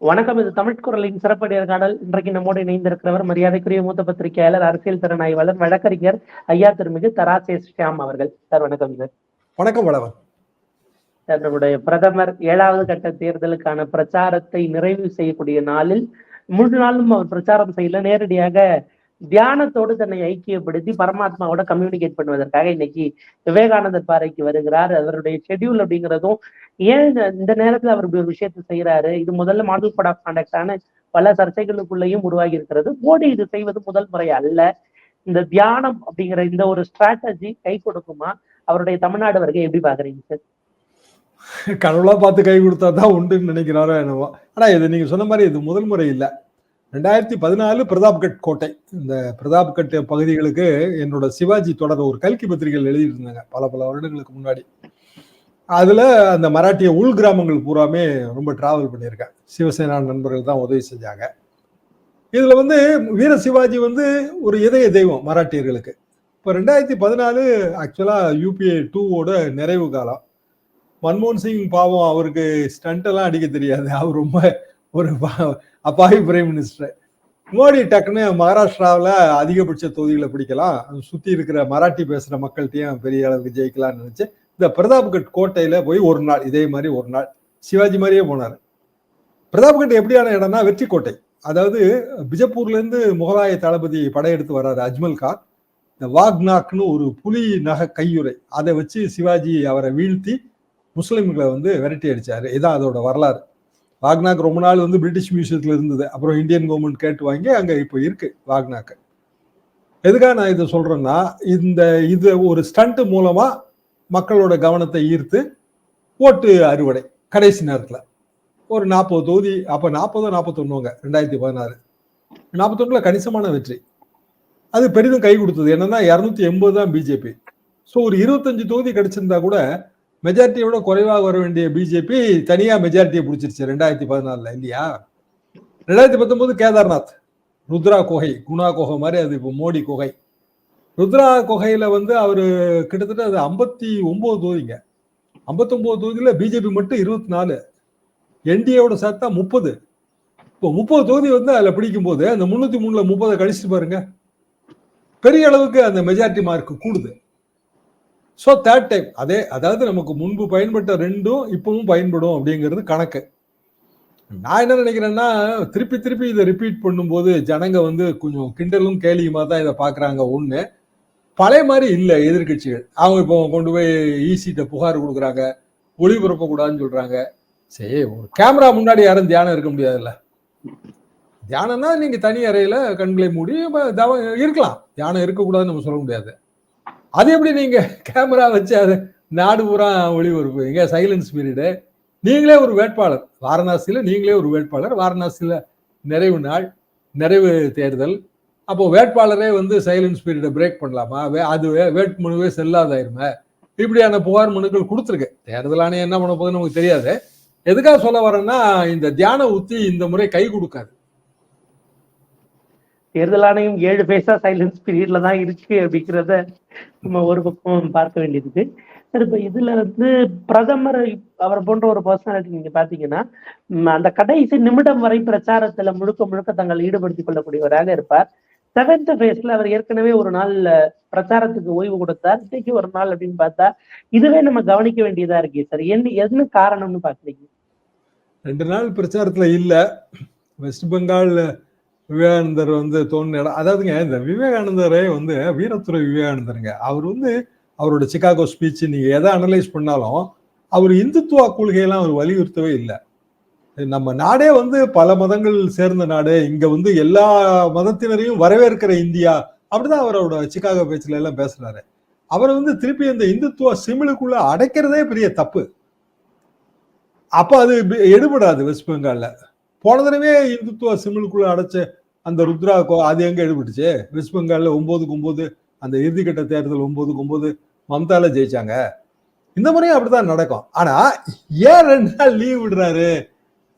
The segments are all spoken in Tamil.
வணக்கம் இது தமிழ் குரலின் சிறப்பு நேர்காணல் இன்றைக்கு நம்மோடு இணைந்திருக்கிறவர் மரியாதைக்குரிய மூத்த பத்திரிகையாளர் அரசியல் திறன் ஆய்வாளர் வழக்கறிஞர் ஐயா திருமிகு தராசே ஷியாம் அவர்கள். சார் வணக்கம் சார். வணக்கம் வளவன் சார் நம்முடைய பிரதமர் ஏழாவது கட்ட தேர்தலுக்கான பிரச்சாரத்தை நிறைவு செய்யக்கூடிய நாளில் முழு நாளும் அவர் பிரச்சாரம் செய்யல. நேரடியாக தியானத்தோடு தன்னை ஐக்கியப்படுத்தி பரமாத்மாவோட கம்யூனிகேட் பண்ணுவதற்காக இன்னைக்கு விவேகானந்தர் பாறைக்கு வருகிறார். அவருடைய ஷெட்யூல் அப்படிங்கிறதும் ஏன் இந்த- நேரத்துல அவர் இப்படி ஒரு விஷயத்தை செய்யறாரு இது முதல்ல மாடல் கோட் ஆஃப் கான்டாக்டான பல சர்ச்சைகளுக்குள்ளேயும் உருவாகி இருக்கிறது. மோடி இது செய்வது முதல் முறை அல்ல. இந்த தியானம் அப்படிங்கிற இந்த ஒரு ஸ்ட்ராட்டஜி கை கொடுக்குமா? அவருடைய தமிழ்நாடு வருகை எப்படி பாக்குறீங்க சார் கடவுளா பார்த்து கை கொடுத்தா தான் உண்டுன்னு நினைக்கிறாரோ என்னவோ. ஆனா இது நீங்க சொன்ன மாதிரி இது முதல் முறை இல்ல. ரெண்டாயிரத்தி பதினாலு பிரதாப்கட் கோட்டை. இந்த பிரதாப்கட் பகுதிகளுக்கு என்னோட சிவாஜி தொடர் ஒரு கல்கி பத்திரிகைகள் எழுதிட்டு இருந்தாங்க பல பல வருடங்களுக்கு முன்னாடி. அதுல அந்த மராட்டிய உள் கிராமங்கள் பூராமே ரொம்ப டிராவல் பண்ணியிருக்கேன். சிவசேனா நண்பர்கள் தான் உதவி செஞ்சாங்க. இதுல வந்து வீர சிவாஜி வந்து ஒரு இதய தெய்வம் மராட்டியர்களுக்கு. இப்போ ரெண்டாயிரத்தி பதினாலு ஆக்சுவலா யூபிஏ டூவோட நிறைவு காலம். மன்மோகன் சிங் பாவம் அவருக்கு ஸ்டண்ட் எல்லாம் அடிக்க தெரியாது. அவர் ரொம்ப ஒரு பா- அப்பாவி பிரைம் மினிஸ்டர் மோடி டக்குன்னு மகாராஷ்டிராவில் அதிகபட்ச தொகுதிகளை பிடிக்கலாம். சுற்றி இருக்கிற மராட்டி பேசுற மக்கள்கிட்டையும் பெரிய அளவுக்கு ஜெயிக்கலாம்னு நினச்சி இந்த பிரதாப்கட் கோட்டையில போய் ஒரு நாள் இதே மாதிரி ஒரு நாள் சிவாஜி மாதிரியே போனார். பிரதாப்கட் எப்படியான இடம்னா வெற்றி கோட்டை. அதாவது பிஜப்பூர்ல இருந்து முகலாய தளபதி படையெடுத்து வர்றாரு அஜ்மல் கான். இந்த வாக்நாக்னு ஒரு புலி நகை கையுறை. அதை வச்சு சிவாஜி அவரை வீழ்த்தி முஸ்லிம்களை வந்து விரட்டி அடிச்சாரு. இதான் அதோட வரலாறு. வாக்னாக் ரொம்ப நாள் வந்து பிரிட்டிஷ் மியூசியத்தில் இருந்தது. அப்புறம் இந்தியன் கவர்மெண்ட் கேட்டு வாங்கி அங்கே இப்போ இருக்கு வாக்னாக்கு எதுக்காக நான் இதை சொல்கிறேன்னா இந்த இது ஒரு ஸ்டண்ட் மூலமாக மக்களோட கவனத்தை ஈர்த்து ஓட்டு அறுவடை கடைசி நேரத்தில். ஒரு நாற்பது தொகுதி அப்போ நாற்பதோ நாற்பத்தொன்னுங்க ரெண்டாயிரத்தி பதினாறு. நாற்பத்தொன்னுல கணிசமான வெற்றி. அது பெரிதும் கை கொடுத்தது. என்னன்னா இரநூத்தி எண்பது தான் பிஜேபி ஸோ ஒரு இருபத்தஞ்சு தொகுதி கிடைச்சிருந்தா கூட மெஜாரிட்டியோட குறைவாக வர வேண்டிய பிஜேபி தனியாக மெஜாரிட்டியை பிடிச்சிருச்சு ரெண்டாயிரத்தி பதினாலில் இல்லையா? ரெண்டாயிரத்தி பத்தொம்போது கேதார்நாத் ருத்ரா குகை குணா குகை மாதிரி அது இப்போ மோடி குகை. ருத்ரா குகையில வந்து அவர் கிட்டத்தட்ட அது ஐம்பத்தி ஒம்பது தொகுதிங்க. ஐம்பத்தொம்போது தொகுதியில் பிஜேபி மட்டும் இருபத்தி நாலு. என்டிஏவோட சேர்த்தா முப்பது. இப்போ முப்பது தொகுதி வந்து அதில் பிடிக்கும் போது அந்த முந்நூற்றி மூணில் முப்பதை கழிச்சுட்டு பாருங்க. பெரிய அளவுக்கு அந்த மெஜாரிட்டி மார்க் கூடுது. ஸோ தேர்ட் டைம் அதே அதாவது நமக்கு முன்பு பயன்பட்ட ரெண்டும் இப்பவும் பயன்படும் அப்படிங்கிறது கணக்கு. நான் என்ன நினைக்கிறேன்னா திருப்பி திருப்பி இதை ரிப்பீட் பண்ணும்போது ஜனங்க வந்து கொஞ்சம் கிண்டலும் கேலியுமா தான் இதை பார்க்குறாங்க ஒன்று பழைய மாதிரி இல்லை எதிர்க்கட்சிகள் அவங்க இப்போ கொண்டு போய் ஈசிட்ட புகார் கொடுக்குறாங்க ஒளிபரப்பக்கூடாதுன்னு சொல்கிறாங்க சரி ஒரு கேமரா முன்னாடி யாரும் தியானம் இருக்க முடியாதுல்ல. தியானம்னா நீங்கள் தனி அறையில் கண்களை மூடி தவ- இருக்கலாம். தியானம் இருக்கக்கூடாதுன்னு நம்ம சொல்ல முடியாது. அது எப்படி நீங்கள் கேமரா வச்சு அது நாடு பூரா ஒளிபரப்புவீங்க சைலன்ஸ் பீரியடு நீங்களே ஒரு வேட்பாளர். வாரணாசியில் நீங்களே ஒரு வேட்பாளர். வாரணாசியில் நிறைவு நாள் நிறைவு தேர்தல். அப்போ வேட்பாளரே வந்து சைலன்ஸ் பீரியடை பிரேக் பண்ணலாமா? வே- அது வே- வேட்புமனுவே செல்லாதாயிருமே இப்படியான புகார் மனுக்கள் கொடுத்துருக்கு. தேர்தல் ஆணையம் என்ன பண்ண போகுதுன்னு நமக்கு தெரியாது. எதுக்காக சொல்ல வரேன்னா இந்த தியான உத்தி இந்த முறை கை கொடுக்காது. தேர்தல் ஆணையம் ஏழு பேசா சைலன்ஸ் பீரியட்ல தான் இருக்கு அப்படிங்கிறத நம்ம ஒரு பக்கம் பார்க்க வேண்டியிருக்கு சார் இப்போ இதுல வந்து பிரதமர் அவர் போன்ற ஒரு பர்சனாலிட்டி நீங்க பாத்தீங்கன்னா அந்த கடைசி நிமிடம் வரை பிரச்சாரத்துல முழுக்க முழுக்க தங்களை ஈடுபடுத்திக் கொள்ளக்கூடியவராக இருப்பார். செவன்த் ஃபேஸ்ல அவர் ஏற்கனவே ஒரு நாள் பிரச்சாரத்துக்கு ஓய்வு கொடுத்தார். இன்னைக்கு ஒரு நாள் அப்படின்னு பார்த்தா இதுவே நம்ம கவனிக்க வேண்டியதா இருக்கு. சார் என்ன என்ன காரணம்னு பாக்குறீங்க ரெண்டு நாள் பிரச்சாரத்துல இல்ல. வெஸ்ட் பெங்கால் விவேகானந்தர் வந்து தோணுன இடம். அதாவதுங்க இந்த விவேகானந்தரே வந்து வீரத்துறை விவேகானந்தருங்க. அவர் வந்து அவரோட சிகாகோ ஸ்பீச் நீங்க எதை அனலைஸ் பண்ணாலும் அவர் இந்துத்துவ கொள்கையெல்லாம் அவர் வலியுறுத்தவே இல்லை. நம்ம நாடே வந்து பல மதங்கள் சேர்ந்த நாடு. இங்க வந்து எல்லா மதத்தினரையும் வரவேற்கிற இந்தியா. அப்படிதான் அவரோட சிகாகோ பேச்சுல எல்லாம் பேசுறாரு. அவர் வந்து திருப்பி அந்த இந்துத்துவ சிமிழுக்குள்ள அடைக்கிறதே பெரிய தப்பு. அப்ப அது எடுபடாது வெஸ்ட் பெங்கால்ல. போன தடவை இந்துத்துவ சிமிழுக்குள்ள அடைச்ச அந்த ருத்ரா கோ- அது எங்கே எடுபட்டுச்சு வெஸ்ட் பெங்காலில் ஒம்போதுக்கு ஒம்போது அந்த இறுதிக்கட்ட தேர்தல் ஒம்போதுக்கு ஒம்போது மம்தால ஜெயிச்சாங்க. இந்த முறையும் அப்படிதான் நடக்கும். ஆனா ஏன் ரெண்டு நாள் லீவ் விடுறாரு?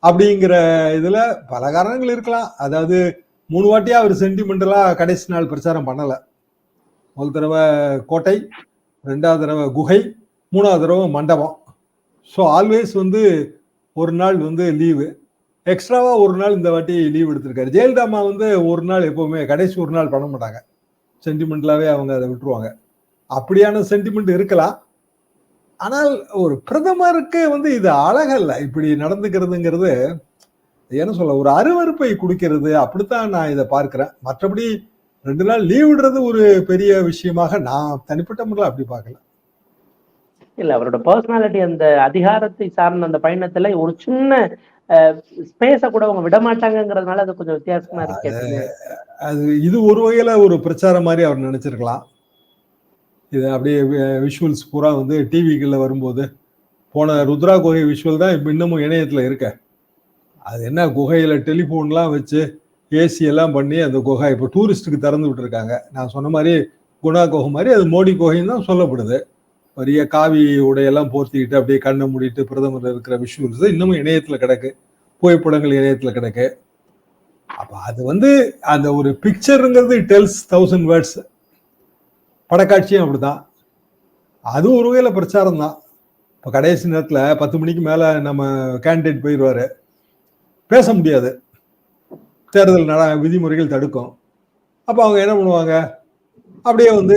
அப்படிங்கிற இதுல பல காரணங்கள் இருக்கலாம். அதாவது மூணு வாட்டியா அவர் சென்டிமெண்டலா கடைசி நாள் பிரச்சாரம் பண்ணல. முதல் தடவை கோட்டை ரெண்டாவது தடவை குகை மூணாவது தடவை மண்டபம். ஸோ ஆல்வேஸ் வந்து ஒரு நாள் வந்து லீவு எக்ஸ்ட்ராவா ஒரு நாள் இந்த வாட்டி லீவ் எடுத்திருக்காரு. ஜெயலலிதா அம்மா வந்து ஒரு நாள் எப்பவுமே கடைசி ஒரு நாள் பண்ண மாட்டாங்க. சென்டிமெண்ட்லாவே அவங்க அதை விட்டுருவாங்க. அப்படியான சென்டிமெண்ட் இருக்கலாம் ஆனால் ஒரு பிரதமருக்கு வந்து இது அழகல்ல. இப்படி நடந்துக்கிறதுங்கிறது என்ன சொல்ல ஒரு அருவருப்பை குடிக்கிறது. அப்படித்தான் நான் இதை பார்க்கிறேன். மற்றபடி ரெண்டு நாள் லீவ் விடுறது ஒரு பெரிய விஷயமாக நான் தனிப்பட்ட முறையில் அப்படி பார்க்கல. இல்ல அவரோட பர்சனாலிட்டி அந்த அதிகாரத்தை சார்ந்த அந்த பயணத்துல ஒரு சின்ன ஸ்பேஸ கூட அவங்க விட மாட்டாங்கங்கிறதுனால அது கொஞ்சம் வித்தியாசமா இருக்கு அது இது ஒரு வகையில ஒரு பிரச்சாரம் மாதிரி அவர் நினைச்சிருக்கலாம். இது அப்படியே விஷுவல்ஸ் பூரா வந்து டிவிக்குள்ள வரும்போது போன ருத்ரா குகை விஷுவல் தான் இப்போ இன்னமும் இணையத்துல இருக்க. அது என்ன குகையில டெலிஃபோன்லாம் வச்சு ஏசி எல்லாம் பண்ணி அந்த குகை இப்போ டூரிஸ்ட்டுக்கு திறந்து விட்டுருக்காங்க. நான் சொன்ன மாதிரி குணா குகை மாதிரி அது மோடி குகைன்னு தான் சொல்லப்படுது. பெரிய காவி உடையெல்லாம் போர்த்திக்கிட்டு அப்படியே கண்ணை மூடிட்டு பிரதமர் இருக்கிற விஷுவல்ஸ் இன்னமும் இணையத்துல கிடக்கு. புகைப்படங்கள் இணையத்துல கிடக்கு. அப்ப அது வந்து அந்த ஒரு பிக்சருங்கிறது டெல்ஸ் தௌசண்ட் வேர்ட்ஸ் படக்காட்சியும் அப்படிதான். அது ஒரு வகையில் பிரச்சாரம் தான். இப்போ கடைசி நேரத்தில் பத்து மணிக்கு மேலே நம்ம கேண்டிடேட் போயிடுவார் பேச முடியாது. தேர்தல் நட விதிமுறைகள் தடுக்கும். அப்போ அவங்க என்ன பண்ணுவாங்க? அப்படியே வந்து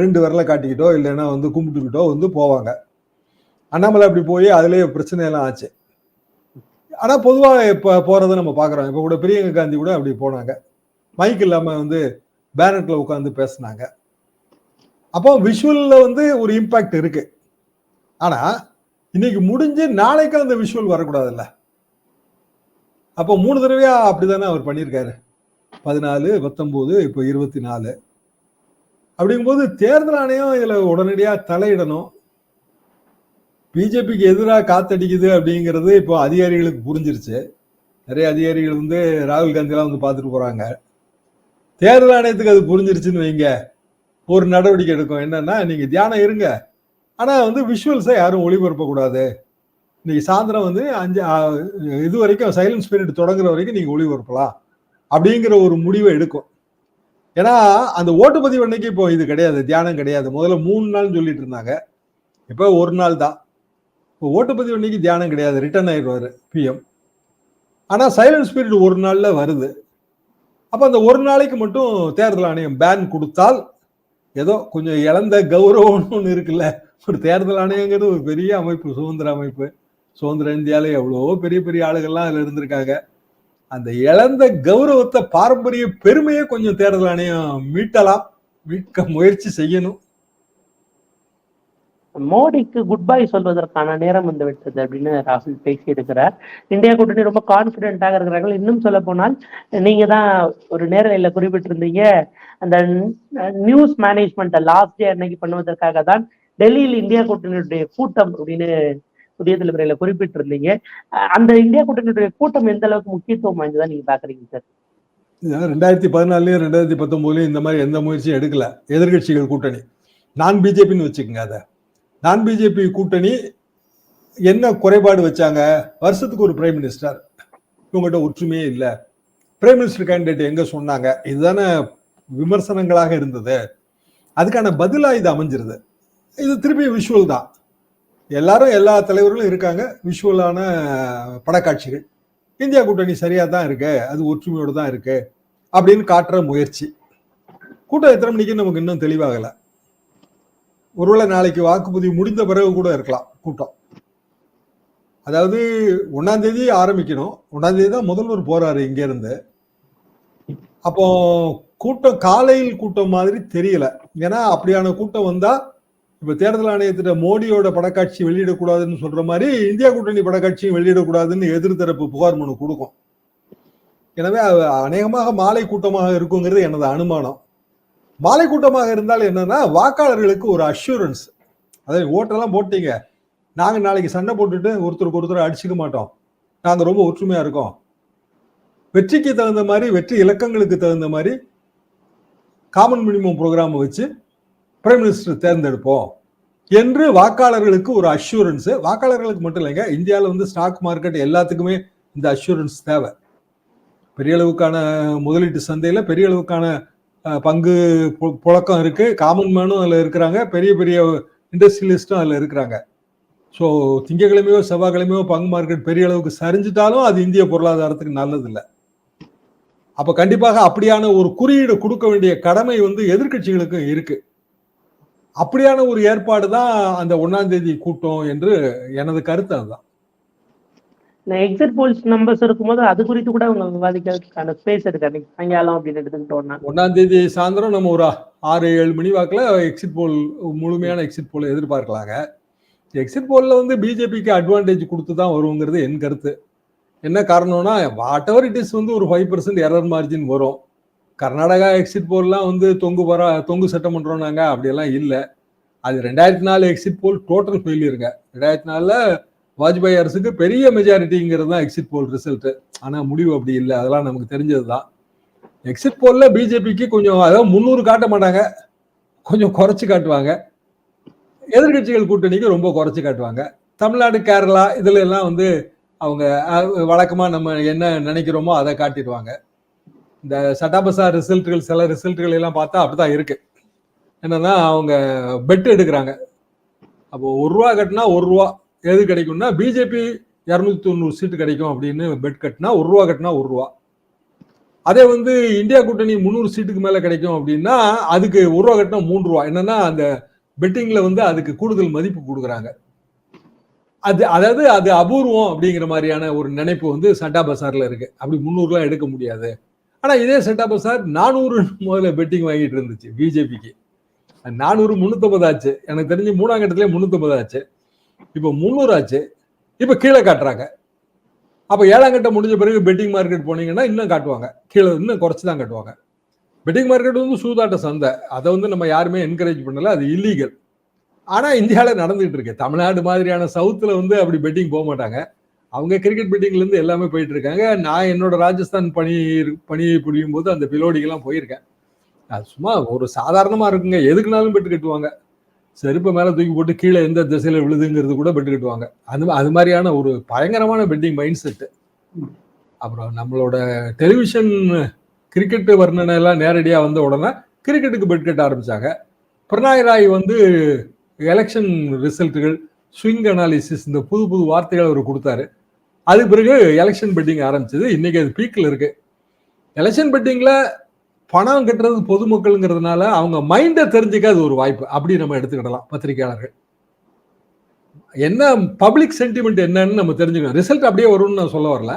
ரெண்டு விரலை காட்டிக்கிட்டோ இல்லைன்னா வந்து கும்பிட்டுக்கிட்டோ வந்து போவாங்க. அண்ணாமலை அப்படி போய் அதுலேயே பிரச்சனையெல்லாம் ஆச்சு. ஆனால் பொதுவாக இப்போ போகிறத நம்ம பார்க்குறோம் இப்போ கூட பிரியங்கா காந்தி கூட அப்படி போனாங்க. மைக் இல்லாமல் வந்து பேனட்டில் உட்காந்து பேசினாங்க. அப்போ விஷுவலில் வந்து ஒரு இம்பாக்ட் இருக்கு. ஆனால் இன்னைக்கு முடிஞ்சு நாளைக்கு அந்த விஷுவல் வரக்கூடாதுல்ல. அப்போ மூணு தடவையா அப்படிதானே அவர் பண்ணியிருக்காரு. பதினாலு பத்தொம்போது இப்போ இருபத்தி நாலு. அப்படிங்கும்போது தேர்தல் ஆணையம் இதில் உடனடியாக தலையிடணும். பிஜேபிக்கு எதிராக காத்தடிக்குது அப்படிங்கிறது இப்போ அதிகாரிகளுக்கு புரிஞ்சிருச்சு. நிறைய அதிகாரிகள் வந்து ராகுல் காந்திலாம் வந்து பார்த்துட்டு போகிறாங்க தேர்தல் ஆணையத்துக்கு அது புரிஞ்சிருச்சுன்னு வைங்க. ஒரு நடவடிக்கை எடுக்கும். என்னன்னா நீங்கள் தியானம் இருங்க. ஆனால் வந்து விஷுவல்ஸை யாரும் ஒளிபரப்பக்கூடாது. இன்னைக்கு சாயந்தரம் வந்து அஞ்சு இது வரைக்கும் சைலன்ஸ் பீரியட் தொடங்குற வரைக்கும் நீங்கள் ஒளிபரப்பலாம். அப்படிங்கிற ஒரு முடிவை எடுக்கும். ஏன்னா அந்த ஓட்டுப்பதிவு அன்னைக்கு இப்போ இது கிடையாது தியானம் கிடையாது. முதல்ல மூணு நாள் சொல்லிட்டு இருந்தாங்க. இப்போ ஒரு நாள் தான். இப்போ ஓட்டுப்பதிவு அன்னைக்கு தியானம் கிடையாது. ரிட்டர்ன் ஆயிடுவாரு பிஎம் ஆனால் சைலன்ஸ் பீரியட் ஒரு நாளில் வருது. அப்போ அந்த ஒரு நாளைக்கு மட்டும் தேர்தல் ஆணையம் பேன் கொடுத்தால் ஏதோ கொஞ்சம் இழந்த கௌரவம்னு ஒன்று இருக்குல்ல. ஒரு தேர்தல் ஆணையங்கிறது ஒரு பெரிய அமைப்பு சுதந்திர அமைப்பு. சுதந்திர இந்தியாவில எவ்வளோ பெரிய பெரிய ஆளுகள்லாம் அதில் இருந்திருக்காங்க. அந்த இழந்த கௌரவத்தை பாரம்பரிய பெருமையை கொஞ்சம் தேர்தல் ஆணையம் மீட்டலாம். மீட்க முயற்சி செய்யணும். மோடிக்கு குட் பை சொல்வதற்கான நேரம் வந்து விட்டது அப்படின்னு ராகுல் பேசி இருக்கிறார் இந்தியா கூட்டணி ரொம்ப கான்பிடென்ட்டாக இருக்கிறார்கள். இன்னும் சொல்ல போனால் நீங்க தான் ஒரு நேரலையில குறிப்பிட்டிருந்தீங்க அந்த நியூஸ் மேனேஜ்மெண்ட் லாஸ்ட் டே அன்னைக்கு பண்ணுவதற்காக தான் டெல்லியில் இந்தியா கூட்டணியுடைய கூட்டம் அப்படின்னு புதிய தலைமுறையில குறிப்பிட்டிருந்தீங்க. அந்த இந்தியா கூட்டணியுடைய கூட்டம் எந்த அளவுக்கு முக்கியத்துவம் வாய்ந்ததா நீங்க பாக்குறீங்க சார்? ரெண்டாயிரத்தி பதினாலுலயும் ரெண்டாயிரத்தி பத்தொன்பதுலயும் இந்த மாதிரி எந்த முயற்சியும் எடுக்கல. எதிர்கட்சிகள் கூட்டணி. நான் பிஜேபின்னு வச்சுக்கோங்க அதை. நான் பிஜேபி கூட்டணி என்ன குறைபாடு வச்சாங்க? வருஷத்துக்கு ஒரு பிரைம் மினிஸ்டர் இவங்ககிட்ட ஒற்றுமையே இல்லை. பிரைம் மினிஸ்டர் கேண்டிடேட் எங்க சொன்னாங்க? இதுதானே விமர்சனங்களாக இருந்தது. அதுக்கான பதிலா இது அமைஞ்சிருது. இது திருப்பி விஷுவல் தான். எல்லாரும் எல்லா தலைவர்களும் இருக்காங்க. விஷுவலான படக்காட்சிகள். இந்தியா கூட்டணி சரியாக தான் இருக்கு. அது ஒற்றுமையோடு தான் இருக்கு. அப்படின்னு காட்டுற முயற்சி. கூட்டம் எத்தனை மணிக்கு நமக்கு இன்னும் தெளிவாகலை. ஒருவேளை நாளைக்கு வாக்குப்பதிவு முடிந்த பிறகு கூட இருக்கலாம் கூட்டம். அதாவது ஒன்றாம் தேதி ஆரம்பிக்கணும். ஒன்றாம் தேதி தான் முதல்வர் போறாரு இங்கேருந்து. அப்போ கூட்டம் காலையில் கூட்டம் மாதிரி தெரியல. ஏன்னா அப்படியான கூட்டம் வந்தால் இப்ப தேர்தல் ஆணையத்திட்ட மோடியோட படக்காட்சி வெளியிடக்கூடாதுன்னு சொல்ற மாதிரி இந்தியா கூட்டணி படக்காட்சியும் வெளியிடக்கூடாதுன்னு எதிர்த்தரப்பு புகார் மனு கொடுக்கும். எனவே அநேகமாக மாலை கூட்டமாக இருக்குங்கிறது எனது அனுமானம். மாலை கூட்டமாக இருந்தால் என்னன்னா வாக்காளர்களுக்கு ஒரு அஷூரன்ஸ் அதாவது ஓட்டெல்லாம் போட்டீங்க. நாங்க நாளைக்கு சண்டை போட்டுட்டு ஒருத்தருக்கு ஒருத்தர் அடிச்சுக்க மாட்டோம். நாங்க ரொம்ப ஒற்றுமையா இருக்கோம். வெற்றிக்கு தகுந்த மாதிரி வெற்றி இலக்கங்களுக்கு தகுந்த மாதிரி காமன் மினிமம் ப்ரோக்ராம் வச்சு பிரைம் மினிஸ்டர் தேர்ந்தெடுப்போம் என்று வாக்காளர்களுக்கு ஒரு அஷூரன்ஸ் வாக்காளர்களுக்கு மட்டும் இல்லைங்க இந்தியாவில் வந்து ஸ்டாக் மார்க்கெட் எல்லாத்துக்குமே இந்த அஷூரன்ஸ் தேவை. பெரிய அளவுக்கான முதலீட்டு சந்தையில் பெரிய அளவுக்கான பங்கு புழக்கம் இருக்குது காமன் மேனும் அதில் இருக்கிறாங்க. பெரிய பெரிய இண்டஸ்ட்ரியலிஸ்ட்டும் அதில் இருக்கிறாங்க. ஸோ திங்கக்கிழமையோ செவ்வாய்க்கிழமையோ பங்கு மார்க்கெட் பெரிய அளவுக்கு சரிஞ்சிட்டாலும் அது இந்திய பொருளாதாரத்துக்கு நல்லதில்லை. அப்போ கண்டிப்பாக அப்படியான ஒரு குறியீடு கொடுக்க வேண்டிய கடமை வந்து எதிர்கட்சிகளுக்கும் இருக்குது அப்படியான ஒரு ஏற்பாடு தான் அந்த ஒன்னாம் தேதி கூட்டம் என்று எனது கருத்து அதுதான். எக்ஸிட் போல்ஸ் நம்பர்ஸ் இருக்கும்போது அது குறித்து கூட அவங்க விவாதிக்கிறதுக்கான ஸ்பேஸ் இருக்கு. அன்னைக்கு சாயங்காலம் அப்படின்னு எடுத்துக்கிட்டோம்னா. ஒன்னாம் தேதி சாயந்தரம் நம்ம ஒரு ஆறு ஏழு மணி வாக்குல எக்ஸிட் போல் முழுமையான எக்ஸிட் போல் எதிர்பார்க்கலாங்க. எக்ஸிட் போல்ல வந்து பிஜேபிக்கு அட்வான்டேஜ் கொடுத்து தான் வருங்கிறது என் கருத்து. என்ன காரணம்னா வாட் எவர் இட் இஸ் வந்து ஒரு ஃபைவ் பர்சன்ட் எரர் மார்ஜின் வரும். கர்நாடகா எக்ஸிட் போல்லாம் வந்து தொங்கு வர தொங்கு சட்டமன்றம் நாங்க அப்படியெல்லாம் இல்லை. அது ரெண்டாயிரத்தி நாலு எக்ஸிட் போல் டோட்டல் ஃபெயிலியருங்க ரெண்டாயிரத்தி நாலில் வாஜ்பாய் அரசுக்கு பெரிய மெஜாரிட்டிங்கிறது தான் எக்ஸிட் போல் ரிசல்ட்டு ஆனால் முடிவு அப்படி இல்லை. அதெல்லாம் நமக்கு தெரிஞ்சது தான் எக்ஸிட் போலில் பிஜேபிக்கு கொஞ்சம் அதாவது முந்நூறு காட்ட மாட்டாங்க. கொஞ்சம் குறைச்சி காட்டுவாங்க. எதிர்கட்சிகள் கூட்டணிக்கு ரொம்ப குறைச்சி காட்டுவாங்க. தமிழ்நாடு கேரளா இதுல எல்லாம் வந்து அவங்க வழக்கமாக நம்ம என்ன நினைக்கிறோமோ அதை காட்டிடுவாங்க. இந்த சட்டாபசா ரிசல்ட்டுகள் சில ரிசல்ட்டுகள் எல்லாம் பார்த்தா அப்படிதான் இருக்கு. என்னன்னா அவங்க பெட் எடுக்கிறாங்க. அப்போ ஒரு ரூபா கட்டினா ஒரு ரூபா. எது கிடைக்கும்னா பிஜேபி இரநூத்தி தொண்ணூறு சீட்டு கிடைக்கும் அப்படின்னு பெட் கட்டினா ஒரு ரூபா கட்டினா ஒரு ரூபா. அதே வந்து இந்தியா கூட்டணி முந்நூறு சீட்டுக்கு மேலே கிடைக்கும் அப்படின்னா அதுக்கு ஒரு ரூபா கட்டினா மூணு ரூபா. என்னன்னா அந்த பெட்டிங்ல வந்து அதுக்கு கூடுதல் மதிப்பு கொடுக்குறாங்க. அது அதாவது அது அபூர்வம் அப்படிங்கிற மாதிரியான ஒரு நினைப்பு வந்து சட்டா பசார்ல இருக்கு. அப்படி முந்நூறுலாம் எடுக்க முடியாது. ஆனால் இதே சட்டா சார் நானூறு முதல்ல பெட்டிங் வாங்கிட்டு இருந்துச்சு பிஜேபிக்கு நானூறு முந்நூற்றம்பது ஆச்சு. எனக்கு தெரிஞ்சு மூணாம் கட்டத்திலே முந்நூற்றம்பது ஆச்சு. இப்போ முந்நூறு ஆச்சு. இப்போ கீழே காட்டுறாங்க. அப்போ ஏழாம் கட்டம் முடிஞ்ச பிறகு பெட்டிங் மார்க்கெட் போனீங்கன்னா இன்னும் காட்டுவாங்க. கீழே இன்னும் குறைச்சி தான் காட்டுவாங்க. பெட்டிங் மார்க்கெட் வந்து சூதாட்ட சந்தை. அதை வந்து நம்ம யாருமே என்கரேஜ் பண்ணல. அது இல்லீகல் ஆனால் இந்தியாவில் நடந்துகிட்டு இருக்கு. தமிழ்நாடு மாதிரியான சவுத்தில் வந்து அப்படி பெட்டிங் போக மாட்டாங்க. அவங்க கிரிக்கெட் பீட்டிங்லேருந்து எல்லாமே போயிட்டு இருக்காங்க நான் என்னோட ராஜஸ்தான் பணி பணியை புரியும் போது அந்த பிலோடிக்கெல்லாம் போயிருக்கேன். அது சும்மா ஒரு சாதாரணமாக இருக்குங்க. எதுக்குனாலும் பெட்டு கட்டுவாங்க. செருப்பை மேலே தூக்கி போட்டு கீழே எந்த திசையில் விழுதுங்கிறது கூட பெட்டு கட்டுவாங்க. அந்த அது மாதிரியான ஒரு பயங்கரமான பெட்டிங் மைண்ட் செட்டு அப்புறம் நம்மளோட டெலிவிஷன் கிரிக்கெட்டு வர்ணனை எல்லாம் நேரடியாக வந்த உடனே கிரிக்கெட்டுக்கு பெட் கட்ட ஆரம்பித்தாங்க பிரணாய் ராய் வந்து எலெக்ஷன் ரிசல்ட்டுகள் ஸ்விங் அனாலிசிஸ் இந்த புது புது வார்த்தைகள் அவர் கொடுத்தாரு. அதுக்கு பிறகு எலெக்ஷன் பெட்டிங் ஆரம்பிச்சது. இன்னைக்கு அது பீக்கில் இருக்கு. எலெக்ஷன் பெட்டிங்கில் பணம் கட்டுறது பொதுமக்கள்ங்கிறதுனால அவங்க மைண்டை தெரிஞ்சுக்க அது ஒரு வாய்ப்பு. அப்படி நம்ம எடுத்துக்கிடலாம் பத்திரிகையாளர்கள். என்ன பப்ளிக் சென்டிமெண்ட் என்னன்னு நம்ம தெரிஞ்சுக்கணும். ரிசல்ட் அப்படியே வரும்னு நான் சொல்ல வரல.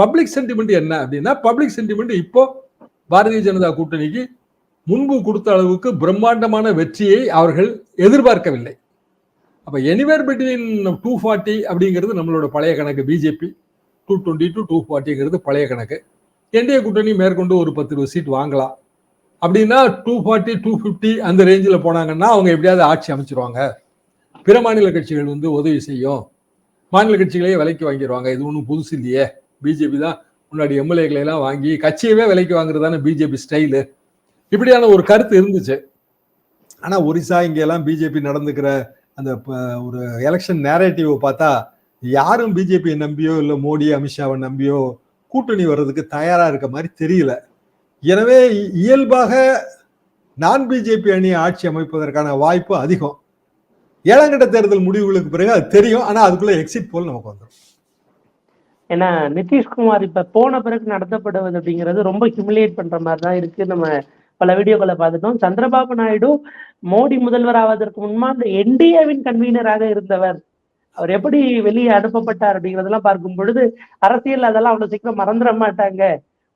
பப்ளிக் சென்டிமெண்ட் என்ன அப்படின்னா பப்ளிக் சென்டிமெண்ட் இப்போ பாரதிய ஜனதா கூட்டணிக்கு முன்பு கொடுத்த அளவுக்கு பிரம்மாண்டமான வெற்றியை அவர்கள் எதிர்பார்க்கவில்லை. அப்போ எனிவேர் பிட்வீன் டூ ஃபார்ட்டி அப்படிங்கிறது நம்மளோட பழைய கணக்கு. BJP two twenty to two ஃபார்ட்டிங்கிறது பழைய கணக்கு. என்டிஏ கூட்டணி மேற்கொண்டு ஒரு பத்து இருபது சீட் வாங்கலாம். அப்படின்னா டூ ஃபார்ட்டி டூ ஃபிஃப்டி அந்த ரேஞ்சில் போனாங்கன்னா அவங்க எப்படியாவது ஆட்சி அமைச்சிருவாங்க. பிற மாநில கட்சிகள் வந்து உதவி செய்யும். மாநில கட்சிகளையே விலைக்கு வாங்கிடுவாங்க இது ஒன்றும் புதுசு இல்லையே. பிஜேபி தான் முன்னாடி எம்எல்ஏக்களையெல்லாம் வாங்கி கட்சியவே விலைக்கு வாங்குறது தானே பிஜேபி ஸ்டைலு. இப்படியான ஒரு கருத்து இருந்துச்சு. ஆனால் ஒரிசா இங்கெல்லாம் பிஜேபி நடந்துக்கிற அந்த ப- ஒரு எலெக்ஷன் நேரேட்டிவ் பார்த்தா யாரும் பிஜேபி நம்பியோ இல்ல மோடி அமித்ஷாவை நம்பியோ கூட்டணி வர்றதுக்கு தயாரா இருக்க மாதிரி தெரியல. எனவே இ- இயல்பாக நான் பிஜேபி அணி ஆட்சி அமைப்பதற்கான வாய்ப்பு அதிகம். ஏழாம் கட்ட தேர்தல் முடிவுகளுக்கு பிறகு அது தெரியும். ஆனா அதுக்குள்ள எக்ஸிட் போல் நமக்கு வந்துடும் ஏன்னா நிதிஷ்குமார் இப்ப போன பிறகு நடத்தப்படுவது அப்படிங்கிறது ரொம்ப ஹியூமிலியேட் பண்ற மாதிரி தான் இருக்கு. நம்ம பல வீடியோக்களை பார்த்துட்டோம். சந்திரபாபு நாயுடு மோடி முதல்வர் ஆவதற்கு முன்பா அந்த என்டிஏவின் கன்வீனராக இருந்தவர். அவர் எப்படி வெளியே அனுப்பப்பட்டார் அப்படிங்கிறதெல்லாம் பார்க்கும் பொழுது அரசியல் அதெல்லாம் அவ்வளவு சீக்கிரம் மறந்துட மாட்டாங்க.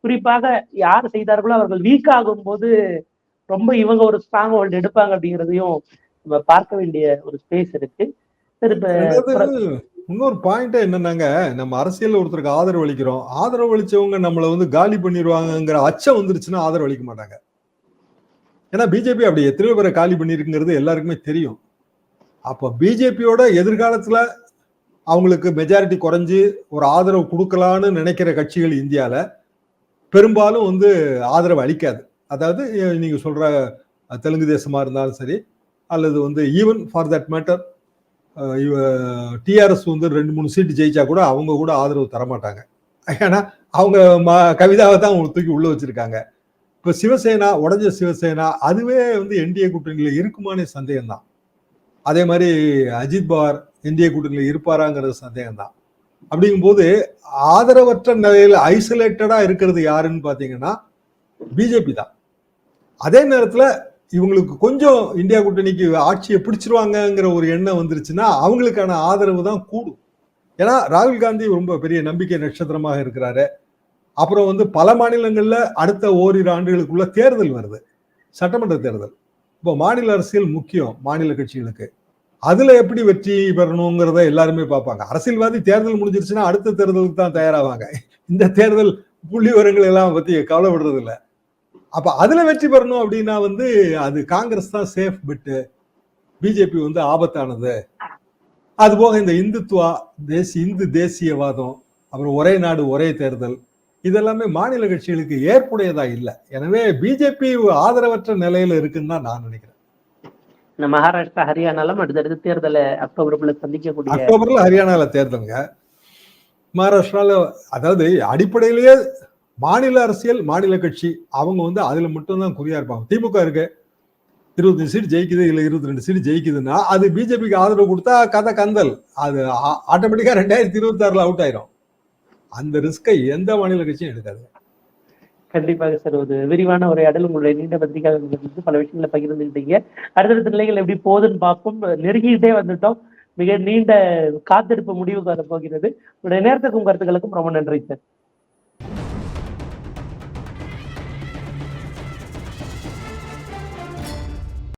குறிப்பாக யார் செய்தார்களோ அவர்கள் வீக் ஆகும் போது ரொம்ப இவங்க ஒரு ஸ்ட்ராங் ஹோல்டு எடுப்பாங்க அப்படிங்கிறதையும் நம்ம பார்க்க வேண்டிய ஒரு ஸ்பேஸ் இருக்கு. சரி இப்ப அதாவது இன்னொரு பாயிண்ட் என்னன்னாங்க நம்ம அரசியல்ல ஒருத்தருக்கு ஆதரவு அளிக்கிறோம். ஆதரவு அளிச்சவங்க நம்மள வந்து காலி பண்ணிடுவாங்கங்கிற அச்சம் வந்துருச்சுன்னா ஆதரவு அளிக்க மாட்டாங்க. ஏன்னா பிஜேபி அப்படி எத்தனையோ பேரை காலி பண்ணியிருக்குங்கிறது எல்லாருக்குமே தெரியும். அப்போ பிஜேபியோட எதிர்காலத்தில் அவங்களுக்கு மெஜாரிட்டி குறைஞ்சி ஒரு ஆதரவு கொடுக்கலான்னு நினைக்கிற கட்சிகள் இந்தியாவில் பெரும்பாலும் வந்து ஆதரவு அளிக்காது. அதாவது நீங்கள் சொல்கிற தெலுங்கு தேசமாக இருந்தாலும் சரி அல்லது வந்து even for that matter TRS வந்து ரெண்டு மூணு சீட்டு ஜெயிச்சா கூட அவங்க கூட ஆதரவு தரமாட்டாங்க. ஏன்னா அவங்க ம- கவிதாவை தான் அவங்க தூக்கி உள்ளே வச்சிருக்காங்க. இப்ப சிவசேனா உடஞ்ச சிவசேனா அதுவே வந்து என்டிஏ கூட்டணியில் இருக்குமானே சந்தேகம் தான் அதே மாதிரி அஜித் பவார் என்டிஏ கூட்டணியில் இருப்பாராங்கிறது சந்தேகம் தான் அப்படிங்கும்போது ஆதரவற்ற நிலையில் ஐசோலேட்டடா இருக்கிறது யாருன்னு பாத்தீங்கன்னா பிஜேபி தான். அதே நேரத்தில் இவங்களுக்கு கொஞ்சம் இந்தியா கூட்டணிக்கு ஆட்சியை பிடிச்சிருவாங்கங்கிற ஒரு எண்ணம் வந்துருச்சுன்னா அவங்களுக்கான ஆதரவு தான் கூடும். ஏன்னா ராகுல் காந்தி ரொம்ப பெரிய நம்பிக்கை நட்சத்திரமாக இருக்கிறாரு. அப்புறம் வந்து பல மாநிலங்களில் அடுத்த ஓரிரு ஆண்டுகளுக்குள்ள தேர்தல் வருது. சட்டமன்ற தேர்தல். இப்போ மாநில அரசியல் முக்கியம் மாநில கட்சிகளுக்கு. அதில் எப்படி வெற்றி பெறணுங்கிறத எல்லாருமே பார்ப்பாங்க. அரசியல்வாதி தேர்தல் முடிஞ்சிருச்சுன்னா அடுத்த தேர்தலுக்கு தான் தயாராவாங்க. இந்த தேர்தல் புள்ளி விவரங்கள் எல்லாம் பற்றி கவலைப்படுறது இல்லை அப்போ அதில் வெற்றி பெறணும் அப்படின்னா வந்து அது காங்கிரஸ் தான் சேஃப் பெட்டு பிஜேபி வந்து ஆபத்தானது. அது போக இந்த இந்துத்துவா தேசிய இந்து தேசியவாதம் அப்புறம் ஒரே நாடு ஒரே தேர்தல். இதெல்லாமே மாநில கட்சிகளுக்கு ஏற்புடையதா இல்லை. எனவே பிஜேபி ஆதரவற்ற நிலையில இருக்குன்னு தான் நான் நினைக்கிறேன். மகாராஷ்டிரா ஹரியானாலும் அடுத்தடுத்து தேர்தலை அக்டோபருக்குள்ள சந்திக்கக்கூடிய அக்டோபர்ல ஹரியானால தேர்தலுங்க. மகாராஷ்டிரால அதாவது அடிப்படையிலேயே மாநில அரசியல் மாநில கட்சி அவங்க வந்து அதுல மட்டும்தான் குறியா இருப்பாங்க. திமுக இருக்கு. இருபத்தஞ்சு சீட் ஜெயிக்குது இல்ல இருபத்தி ரெண்டு சீட் ஜெயிக்குதுன்னா அது பிஜேபிக்கு ஆதரவு கொடுத்தா கதை கந்தல். அது ஆட்டோமேட்டிக்கா ரெண்டாயிரத்தி இருபத்தி ஆறுல அவுட் ஆயிரும். அந்த ரிஸ்கை எந்த மாநில கட்சியும் எடுக்காது. கண்டிப்பாக சார் ஒரு விரிவான உரையாடல் உங்களுடைய நீண்ட பத்திரிகை வந்து பல விஷயங்களை பகிர்ந்துக்கிட்டீங்க அடுத்தடுத்த நிலைகள் எப்படி போகுதுன்னு பார்ப்போம். நெருங்கிக்கிட்டே வந்துட்டோம். மிக நீண்ட காத்திருப்பு முடிவுக்கு வர போகிறது உங்களுடைய நேரத்துக்கும் கருத்துக்களுக்கும் ரொம்ப நன்றி சார்.